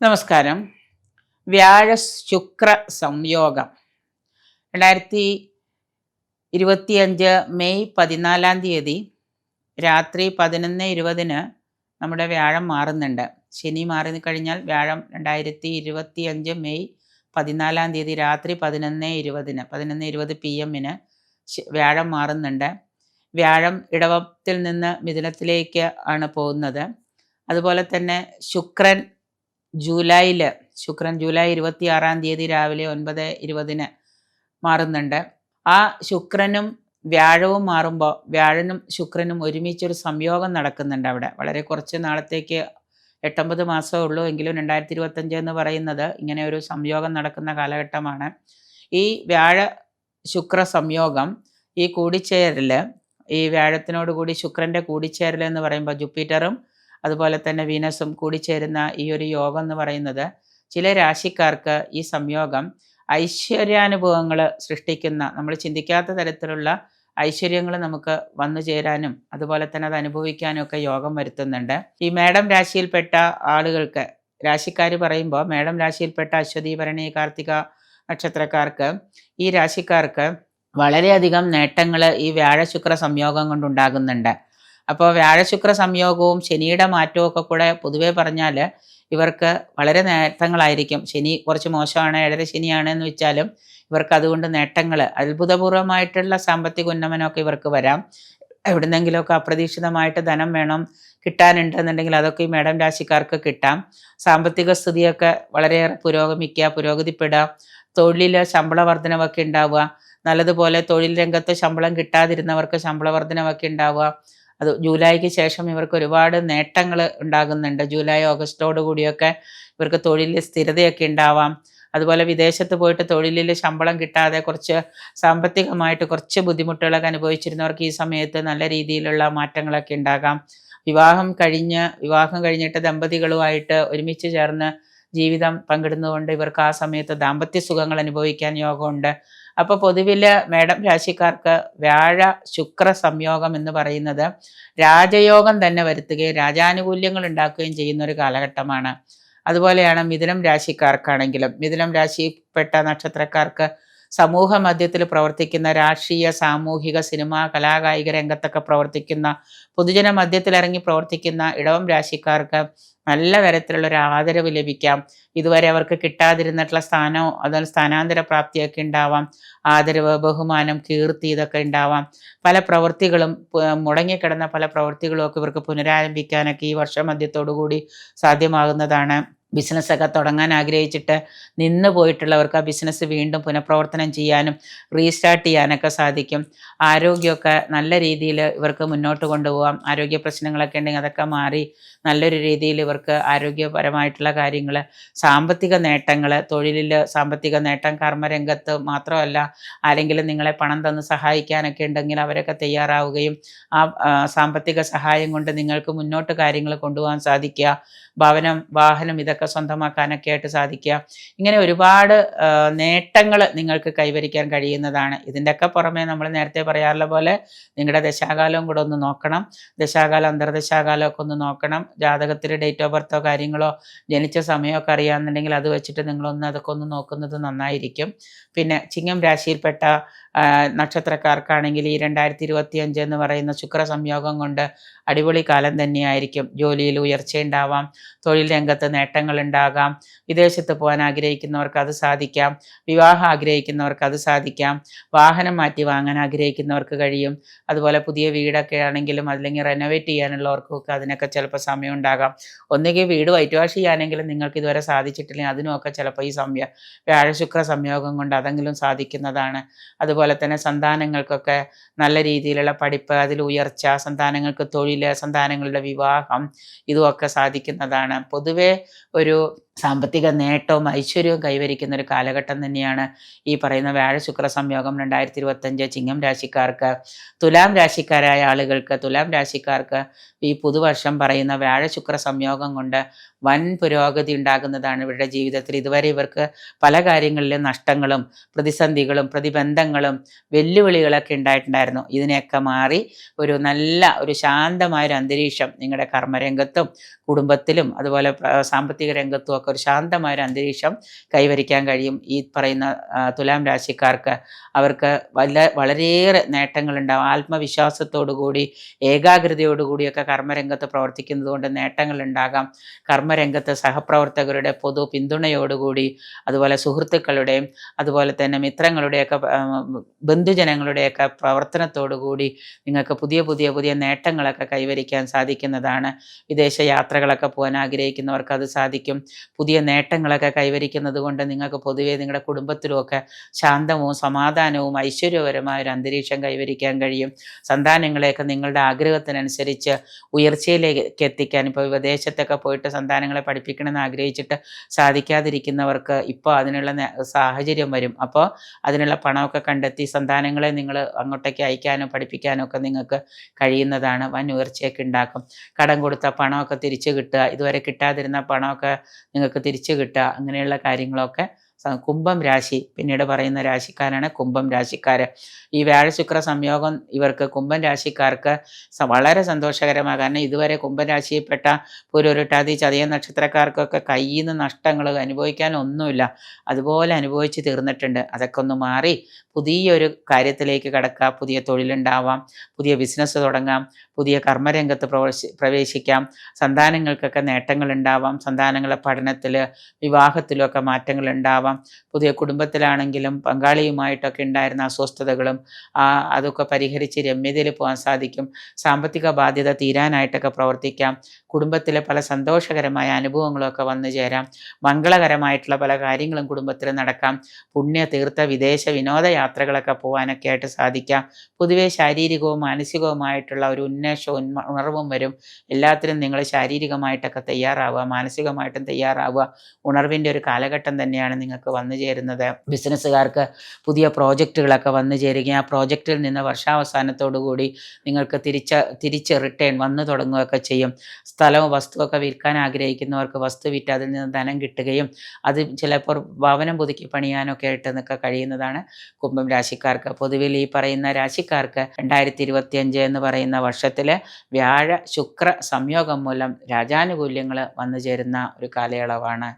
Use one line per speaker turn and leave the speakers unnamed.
നമസ്കാരം. വ്യാഴ ശുക്ര സംയോഗം. രണ്ടായിരത്തി ഇരുപത്തിയഞ്ച് മെയ് പതിനാലാം തീയതി രാത്രി പതിനൊന്ന് ഇരുപതിന് നമ്മുടെ വ്യാഴം മാറുന്നുണ്ട്. ശനി മാറി കഴിഞ്ഞാൽ വ്യാഴം രണ്ടായിരത്തി ഇരുപത്തിയഞ്ച് മെയ് പതിനാലാം തീയതി രാത്രി പതിനൊന്ന് ഇരുപതിന് പതിനൊന്ന് ഇരുപത് പി എമ്മിന് വ്യാഴം മാറുന്നുണ്ട്. വ്യാഴം ഇടവത്തിൽ നിന്ന് മിഥുനത്തിലേക്ക് ആണ് പോകുന്നത്. അതുപോലെ തന്നെ ശുക്രൻ ജൂലൈയിൽ ശുക്രൻ ജൂലൈ ഇരുപത്തി ആറാം തീയതി രാവിലെ ഒൻപത് ഇരുപതിന് മാറുന്നുണ്ട്. ആ ശുക്രനും വ്യാഴവും മാറുമ്പോൾ വ്യാഴനും ശുക്രനും ഒരുമിച്ചൊരു സംയോഗം നടക്കുന്നുണ്ട് അവിടെ. വളരെ കുറച്ച് നാളത്തേക്ക് എട്ടൊമ്പത് മാസമേ ഉള്ളൂ എങ്കിലും രണ്ടായിരത്തി ഇരുപത്തഞ്ച് എന്ന് പറയുന്നത് ഇങ്ങനെ ഒരു സംയോഗം നടക്കുന്ന കാലഘട്ടമാണ്. ഈ വ്യാഴ ശുക്ര സംയോഗം ഈ കൂടിച്ചേരൽ ഈ വ്യാഴത്തിനോട് കൂടി ശുക്രന്റെ കൂടിച്ചേരൽ എന്ന് പറയുമ്പോൾ ജുപ്പിറ്ററും അതുപോലെ തന്നെ വീനസും കൂടിച്ചേരുന്ന ഈ ഒരു യോഗം എന്ന് പറയുന്നത് ചില രാശിക്കാർക്ക് ഈ സംയോഗം ഐശ്വര്യാനുഭവങ്ങൾ സൃഷ്ടിക്കുന്ന നമ്മൾ ചിന്തിക്കാത്ത തരത്തിലുള്ള ഐശ്വര്യങ്ങൾ നമുക്ക് വന്നു ചേരാനും അതുപോലെ തന്നെ അത് അനുഭവിക്കാനും ഒക്കെ യോഗം വരുത്തുന്നുണ്ട്. ഈ മേഡം രാശിയിൽപ്പെട്ട ആളുകൾക്ക് രാശിക്കാർ പറയുമ്പോൾ മേഡം രാശിയിൽപ്പെട്ട അശ്വതി ഭരണി കാർത്തിക നക്ഷത്രക്കാർക്ക് ഈ രാശിക്കാർക്ക് വളരെയധികം നേട്ടങ്ങൾ ഈ വ്യാഴശുക്ര സംയോഗം കൊണ്ടുണ്ടാകുന്നുണ്ട്. അപ്പോൾ വ്യാഴശുക്ര സംയോഗവും ശനിയുടെ മാറ്റവും ഒക്കെ കൂടെ പൊതുവേ പറഞ്ഞാൽ ഇവർക്ക് വളരെ നേട്ടങ്ങളായിരിക്കും. ശനി കുറച്ച് മോശമാണ് ഏഴര ശനിയാണ് എന്ന് വെച്ചാലും ഇവർക്ക് അതുകൊണ്ട് നേട്ടങ്ങൾ അത്ഭുതപൂർവമായിട്ടുള്ള സാമ്പത്തിക ഉന്നമനമൊക്കെ ഇവർക്ക് വരാം. എവിടുന്നെങ്കിലുമൊക്കെ അപ്രതീക്ഷിതമായിട്ട് ധനം വേണം കിട്ടാനുണ്ടെന്നുണ്ടെങ്കിൽ അതൊക്കെ ഈ മേഡം രാശിക്കാർക്ക് കിട്ടാം. സാമ്പത്തിക സ്ഥിതിയൊക്കെ വളരെയേറെ പുരോഗമിക്കുക പുരോഗതിപ്പെടുക തൊഴിലിൽ ശമ്പള വർധനവൊക്കെ ഉണ്ടാവുക നല്ലതുപോലെ തൊഴിൽ രംഗത്ത് ശമ്പളം കിട്ടാതിരുന്നവർക്ക് ശമ്പള വർധനവൊക്കെ ഉണ്ടാവുക അത് ജൂലൈക്ക് ശേഷം ഇവർക്ക് ഒരുപാട് നേട്ടങ്ങൾ ഉണ്ടാകുന്നുണ്ട്. ജൂലൈ ഓഗസ്റ്റോട് കൂടിയൊക്കെ ഇവർക്ക് തൊഴിലിൽ സ്ഥിരതയൊക്കെ ഉണ്ടാവാം. അതുപോലെ വിദേശത്ത് പോയിട്ട് തൊഴിലിൽ ശമ്പളം കിട്ടാതെ കുറച്ച് സാമ്പത്തികമായിട്ട് കുറച്ച് ബുദ്ധിമുട്ടുകളൊക്കെ അനുഭവിച്ചിരുന്നവർക്ക് ഈ സമയത്ത് നല്ല രീതിയിലുള്ള മാറ്റങ്ങളൊക്കെ ഉണ്ടാകാം. വിവാഹം കഴിഞ്ഞ് വിവാഹം കഴിഞ്ഞിട്ട് ദമ്പതികളുമായിട്ട് ഒരുമിച്ച് ചേർന്ന് ജീവിതം പങ്കിടുന്നതുകൊണ്ട് ഇവർക്ക് ആ സമയത്ത് ദാമ്പത്യ സുഖങ്ങൾ അനുഭവിക്കാൻ യോഗമുണ്ട്. അപ്പോൾ പൊതുവിൽ മേടം രാശിക്കാർക്ക് വ്യാഴ ശുക്ര സംയോഗം എന്ന് പറയുന്നത് രാജയോഗം തന്നെ വരുത്തുകയും രാജാനുകൂല്യങ്ങൾ ഉണ്ടാക്കുകയും ചെയ്യുന്ന ഒരു കാലഘട്ടമാണ്. അതുപോലെയാണ് മിഥുനം രാശിക്കാർക്കാണെങ്കിലും മിഥുനം രാശിപ്പെട്ട നക്ഷത്രക്കാർക്ക് സമൂഹ മധ്യത്തിൽ പ്രവർത്തിക്കുന്ന രാഷ്ട്രീയ സാമൂഹിക സിനിമ കലാകായിക രംഗത്തൊക്കെ പ്രവർത്തിക്കുന്ന പൊതുജന മധ്യത്തിൽ ഇറങ്ങി പ്രവർത്തിക്കുന്ന ഇടവം രാശിക്കാർക്ക് നല്ല തരത്തിലുള്ള ഒരു ആദരവ് ലഭിക്കാം. ഇതുവരെ അവർക്ക് കിട്ടാതിരുന്നിട്ടുള്ള സ്ഥാനമോ അതുപോലെ സ്ഥാനാന്തര പ്രാപ്തിയൊക്കെ ഉണ്ടാവാം. ആദരവ് ബഹുമാനം കീർത്തി ഇതൊക്കെ ഉണ്ടാവാം. പല പ്രവൃത്തികളും മുടങ്ങിക്കിടന്ന പല പ്രവൃത്തികളും ഒക്കെ ഇവർക്ക് പുനരാരംഭിക്കാനൊക്കെ ഈ വർഷമധ്യത്തോടു കൂടി സാധ്യമാകുന്നതാണ്. ബിസിനസ്സൊക്കെ തുടങ്ങാൻ ആഗ്രഹിച്ചിട്ട് നിന്ന് പോയിട്ടുള്ളവർക്ക് ആ ബിസിനസ് വീണ്ടും പുനഃപ്രവർത്തനം ചെയ്യാനും റീസ്റ്റാർട്ട് ചെയ്യാനൊക്കെ സാധിക്കും. ആരോഗ്യമൊക്കെ നല്ല രീതിയിൽ ഇവർക്ക് മുന്നോട്ട് കൊണ്ടുപോകാം ആരോഗ്യ പ്രശ്നങ്ങളൊക്കെ ഉണ്ടെങ്കിൽ അതൊക്കെ മാറി നല്ലൊരു രീതിയിൽ ഇവർക്ക് ആരോഗ്യപരമായിട്ടുള്ള കാര്യങ്ങൾ സാമ്പത്തിക നേട്ടങ്ങൾ തൊഴിലിൽ സാമ്പത്തിക നേട്ടം കർമ്മരംഗത്ത് മാത്രമല്ല ആരെങ്കിലും നിങ്ങളെ പണം തന്ന് സഹായിക്കാനൊക്കെ ഉണ്ടെങ്കിൽ അവരൊക്കെ തയ്യാറാവുകയും ആ സാമ്പത്തിക സഹായം കൊണ്ട് നിങ്ങൾക്ക് മുന്നോട്ട് കാര്യങ്ങൾ കൊണ്ടുപോകാൻ സാധിക്കുക. ഭവനം വാഹനം ഇതൊക്കെ സ്വന്തമാക്കാനൊക്കെ ആയിട്ട് സാധിക്കുക. ഇങ്ങനെ ഒരുപാട് നേട്ടങ്ങൾ നിങ്ങൾക്ക് കൈവരിക്കാൻ കഴിയുന്നതാണ്. ഇതിന്റെയൊക്കെ പുറമെ നമ്മൾ നേരത്തെ പറയാറുള്ള പോലെ നിങ്ങളുടെ ദശാകാലവും കൂടെ ഒന്ന് നോക്കണം. ദശാകാലം അന്തർദശാകാലം ഒക്കെ ഒന്ന് നോക്കണം. ജാതകത്തിൽ ഡേറ്റ് ഓഫ് ബർത്തോ കാര്യങ്ങളോ ജനിച്ച സമയമൊക്കെ അറിയാമെന്നുണ്ടെങ്കിൽ അത് വെച്ചിട്ട് നിങ്ങളൊന്ന് അതൊക്കെ ഒന്ന് നോക്കുന്നത് നന്നായിരിക്കും. പിന്നെ ചിങ്ങം രാശിയിൽപ്പെട്ട നക്ഷത്രക്കാർക്കാണെങ്കിൽ ഈ രണ്ടായിരത്തി ഇരുപത്തി അഞ്ച് എന്ന് പറയുന്ന ശുക്ര സംയോഗം കൊണ്ട് അടിപൊളി കാലം തന്നെയായിരിക്കും. ജോലിയിൽ ഉയർച്ചയുണ്ടാവാം തൊഴിൽ രംഗത്ത് നേട്ടങ്ങൾ ഉണ്ടാകാം വിദേശത്ത് പോകാൻ ആഗ്രഹിക്കുന്നവർക്ക് അത് സാധിക്കാം വിവാഹം ആഗ്രഹിക്കുന്നവർക്ക് അത് സാധിക്കാം വാഹനം മാറ്റി വാങ്ങാൻ ആഗ്രഹിക്കുന്നവർക്ക് കഴിയും. അതുപോലെ പുതിയ വീടൊക്കെ ആണെങ്കിലും അല്ലെങ്കിൽ റെനോവേറ്റ് ചെയ്യാനുള്ളവർക്കൊക്കെ അതിനൊക്കെ ചിലപ്പോൾ സമയം ഉണ്ടാകാം. ഒന്നുകിൽ വീട് വൈറ്റ് വാഷ് ചെയ്യാനെങ്കിലും നിങ്ങൾക്ക് ഇതുവരെ സാധിച്ചിട്ടില്ലെങ്കിൽ അതിനുമൊക്കെ ചിലപ്പോൾ ഈ സംയ വ്യാഴ ശുക്ര സംയോഗം കൊണ്ട് അതെങ്കിലും സാധിക്കുന്നതാണ്. അതുപോലെ തന്നെ സന്താനങ്ങൾക്കൊക്കെ നല്ല രീതിയിലുള്ള പഠിപ്പ് അതിൽ ഉയർച്ച സന്താനങ്ങൾക്ക് തൊഴിൽ സന്താനങ്ങളുടെ വിവാഹം ഇതുമൊക്കെ സാധിക്കുന്നതാണ്. പൊതുവെ ഒരു സാമ്പത്തിക നേട്ടവും ഐശ്വര്യവും കൈവരിക്കുന്ന ഒരു കാലഘട്ടം തന്നെയാണ് ഈ പറയുന്ന വ്യാഴ ശുക്ര സംയോഗം രണ്ടായിരത്തി ഇരുപത്തഞ്ച് ചിങ്ങം രാശിക്കാർക്ക്. തുലാം രാശിക്കാരായ ആളുകൾക്ക് തുലാം രാശിക്കാർക്ക് ഈ പുതുവർഷം പറയുന്ന വ്യാഴ ശുക്ര സംയോഗം കൊണ്ട് വൻ പുരോഗതി ഉണ്ടാകുന്നതാണ് ഇവരുടെ ജീവിതത്തിൽ. ഇതുവരെ ഇവർക്ക് പല കാര്യങ്ങളിലും നഷ്ടങ്ങളും പ്രതിസന്ധികളും പ്രതിബന്ധങ്ങളും വെല്ലുവിളികളൊക്കെ ഉണ്ടായിട്ടുണ്ടായിരുന്നു. ഇതിനെയൊക്കെ മാറി ഒരു നല്ല ഒരു ശാന്തമായ ഒരു അന്തരീക്ഷം നിങ്ങളുടെ കർമ്മരംഗത്തും കുടുംബത്തിലും അതുപോലെ സാമ്പത്തിക രംഗത്തും ഒക്കെ ഒരു ശാന്തമായ ഒരു അന്തരീക്ഷം കൈവരിക്കാൻ കഴിയും. ഈ പറയുന്ന തുലാം രാശിക്കാർക്ക് അവർക്ക് വല്ല വളരെയേറെ നേട്ടങ്ങളുണ്ടാവും. ആത്മവിശ്വാസത്തോടു കൂടി ഏകാഗ്രതയോടുകൂടിയൊക്കെ കർമ്മരംഗത്ത് പ്രവർത്തിക്കുന്നത് കൊണ്ട് നേട്ടങ്ങളുണ്ടാകാം. കർമ്മരംഗത്ത് സഹപ്രവർത്തകരുടെ പൊതു പിന്തുണയോടുകൂടി അതുപോലെ സുഹൃത്തുക്കളുടെയും അതുപോലെ തന്നെ മിത്രങ്ങളുടെയൊക്കെ ബന്ധുജനങ്ങളുടെയൊക്കെ പ്രവർത്തനത്തോടുകൂടി നിങ്ങൾക്ക് പുതിയ പുതിയ പുതിയ നേട്ടങ്ങളൊക്കെ കൈവരിക്കാൻ സാധിക്കുന്നതാണ്. വിദേശ യാത്രകളൊക്കെ പോകാൻ ആഗ്രഹിക്കുന്നവർക്ക് അത് സാധിക്കും. പുതിയ നേട്ടങ്ങളൊക്കെ കൈവരിക്കുന്നത് കൊണ്ട് നിങ്ങൾക്ക് പൊതുവെ നിങ്ങളുടെ കുടുംബത്തിലുമൊക്കെ ശാന്തവും സമാധാനവും ഐശ്വര്യപരമായ ഒരു അന്തരീക്ഷം കൈവരിക്കാൻ കഴിയും. സന്താനങ്ങളെയൊക്കെ നിങ്ങളുടെ ആഗ്രഹത്തിനനുസരിച്ച് ഉയർച്ചയിലേക്ക് എത്തിക്കാൻ ഇപ്പോൾ വിദേശത്തൊക്കെ പോയിട്ട് സന്താനങ്ങളെ പഠിപ്പിക്കണമെന്ന് ആഗ്രഹിച്ചിട്ട് സാധിക്കാതിരിക്കുന്നവർക്ക് ഇപ്പോൾ അതിനുള്ള സാഹചര്യം വരും. അപ്പോൾ അതിനുള്ള പണമൊക്കെ കണ്ടെത്തി സന്താനങ്ങളെ നിങ്ങൾ അങ്ങോട്ടേക്ക് അയക്കാനോ പഠിപ്പിക്കാനോ ഒക്കെ നിങ്ങൾക്ക് കഴിയുന്നതാണ്. വൻ ഉയർച്ചയൊക്കെ ഉണ്ടാക്കും. കടം കൊടുത്ത പണമൊക്കെ തിരിച്ചു കിട്ടുക. ഇതുവരെ കിട്ടാതിരുന്ന പണമൊക്കെ നിങ്ങൾക്ക് തിരിച്ചു കിട്ടുക അങ്ങനെയുള്ള കാര്യങ്ങളൊക്കെ കുംഭം രാശി പിന്നീട് പറയുന്ന രാശിക്കാരാണ് കുംഭം രാശിക്കാർ ഈ വ്യാഴ ശുക്ര സംയോഗം ഇവർക്ക് കുംഭം രാശിക്കാർക്ക് വളരെ സന്തോഷകരമാണ്. കാരണം ഇതുവരെ കുംഭം രാശിയിൽപ്പെട്ട പുരുരുട്ടാതി ചതയ നക്ഷത്രക്കാർക്കൊക്കെ കയ്യിൽ നിന്ന് നഷ്ടങ്ങൾ അനുഭവിക്കാൻ ഒന്നുമില്ല. അതുപോലെ അനുഭവിച്ച് തീർന്നിട്ടുണ്ട്. അതൊക്കെ ഒന്ന് മാറി പുതിയൊരു കാര്യത്തിലേക്ക് കടക്കുക പുതിയ തൊഴിലുണ്ടാവാം. പുതിയ ബിസിനസ് തുടങ്ങാം. പുതിയ കർമ്മരംഗത്ത് പ്രവേശി പ്രവേശിക്കാം. സന്താനങ്ങൾക്കൊക്കെ നേട്ടങ്ങൾ ഉണ്ടാവാം സന്താനങ്ങളെ പഠനത്തിൽ വിവാഹത്തിലൊക്കെ മാറ്റങ്ങൾ ഉണ്ടാവാം പുതിയ കുടുംബത്തിലാണെങ്കിലും പങ്കാളിയുമായിട്ടൊക്കെ ഉണ്ടായിരുന്ന അസ്വസ്ഥതകളും അതൊക്കെ പരിഹരിച്ച് രമ്യതയിൽ പോകാൻ സാധിക്കും. സാമ്പത്തിക ബാധ്യത തീരാനായിട്ടൊക്കെ പ്രവർത്തിക്കാം. കുടുംബത്തിലെ പല സന്തോഷകരമായ അനുഭവങ്ങളൊക്കെ വന്നു ചേരാം. മംഗളകരമായിട്ടുള്ള പല കാര്യങ്ങളും കുടുംബത്തിൽ നടക്കാം. പുണ്യ തീർത്ഥ വിദേശ വിനോദയാത്രകളൊക്കെ പോകാനൊക്കെ ആയിട്ട് സാധിക്കാം. പൊതുവെ ശാരീരികവും മാനസികവുമായിട്ടുള്ള ഒരു ഉന്മേഷവും ഉന്മ ഉണർവും വരും. എല്ലാത്തിനും നിങ്ങൾ ശാരീരികമായിട്ടൊക്കെ തയ്യാറാവുക മാനസികമായിട്ടും തയ്യാറാവുക. ഉണർവിന്റെ ഒരു കാലഘട്ടം തന്നെയാണ് നിങ്ങൾക്ക് വന്നു ചേരുന്നത്. ബിസിനസ്സുകാർക്ക് പുതിയ പ്രോജക്റ്റുകളൊക്കെ വന്നു ചേരുകയും ആ പ്രോജക്റ്റിൽ നിന്ന് വർഷാവസാനത്തോടു കൂടി നിങ്ങൾക്ക് തിരിച്ച തിരിച്ച് റിട്ടേൺ വന്നു തുടങ്ങുകയൊക്കെ ചെയ്യും. സ്ഥലവും വസ്തുവൊക്കെ വിൽക്കാൻ ആഗ്രഹിക്കുന്നവർക്ക് വസ്തു വിറ്റ് അതിൽ നിന്ന് ധനം കിട്ടുകയും അത് ചിലപ്പോൾ ഭവനം പുതുക്കി പണിയാനൊക്കെ ആയിട്ട് നിൽക്കുക കഴിയുന്നതാണ് കുംഭം രാശിക്കാർക്ക്. പൊതുവിൽ ഈ പറയുന്ന രാശിക്കാർക്ക് രണ്ടായിരത്തി ഇരുപത്തിയഞ്ച് എന്ന് പറയുന്ന വർഷത്തിൽ വ്യാഴ ശുക്ര സംയോഗം മൂലം രാജാനുകൂല്യങ്ങൾ വന്നു ചേരുന്ന ഒരു കാലയളവാണ്.